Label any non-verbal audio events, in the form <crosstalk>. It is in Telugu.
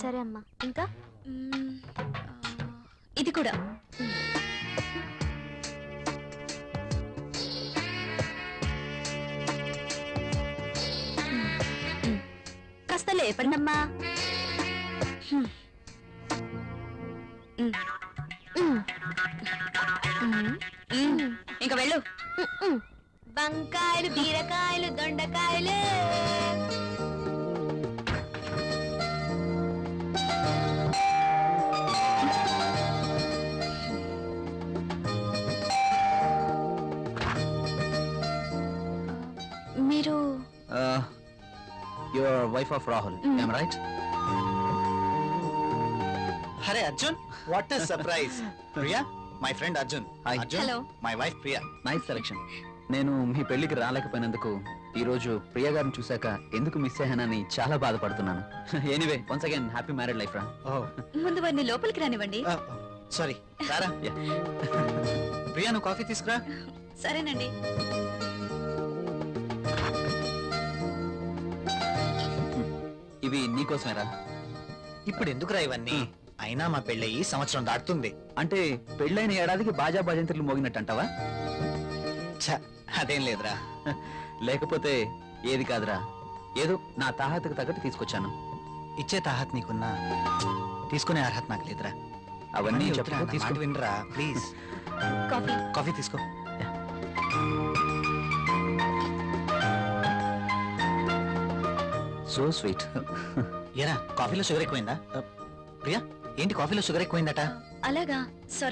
సరే అమ్మా ఇంకా మ్మ్. ఆ, ఇది కూడా కాస్త లేపండి అమ్మా మ్మ్. మ్. మ్. మ్మ్. ఇంకా వెళ్ళు మ్. వంకాయలు బీరకాయలు దొండకాయలు your wife of Rahul. I'm right here Arjun what is surprise Priya my friend Arjun Hi. Arjun Hello. My wife Priya nice selection నేను మీ పెళ్ళికి రాలేకపోయినందుకు ఈ రోజు ప్రియ గారిని చూశాక ఎందుకు మిస్ అయ్యానని చాలా బాధపడుతున్నాను. Anyway once again happy married life రా ఓ ముందు వారిని లోపలికి రానివ్వండి. సారీ రారా <laughs> Yeah. ప్రియా నువ్వు కాఫీ తీసుకురా. సరేనండి. ఇవి నీకోసమేరా? ఇప్పుడు ఎందుకురా ఇవన్నీ అయినా మా పెళ్ళయి సంవత్సరం దాటుతుంది. అంటే పెళ్ళైన ఏడాదికి బాజా భజంత్రులు మోగినట్టు అంటావా ఛ, అదేం లేదురా. <laughs> లేకపోతే ఏది కాదురా. ఏదో నా తాహతకు తగ్గట్టు తీసుకొచ్చాను. ఇచ్చే తాహత్ నీకున్నా తీసుకునే అర్హత నాకు లేదురా. అవన్నీ వద్దురా, నా వినరా ప్లీజ్. కాఫీ. కాఫీ తీసుకో. సో స్వీట్ <laughs> ఏరా కాఫీలో షుగర్ ఎక్కువైందా? ప్రియా ఏంటి కాఫీలో షుగర్ ఎక్కువైందట? అలాగా సారీ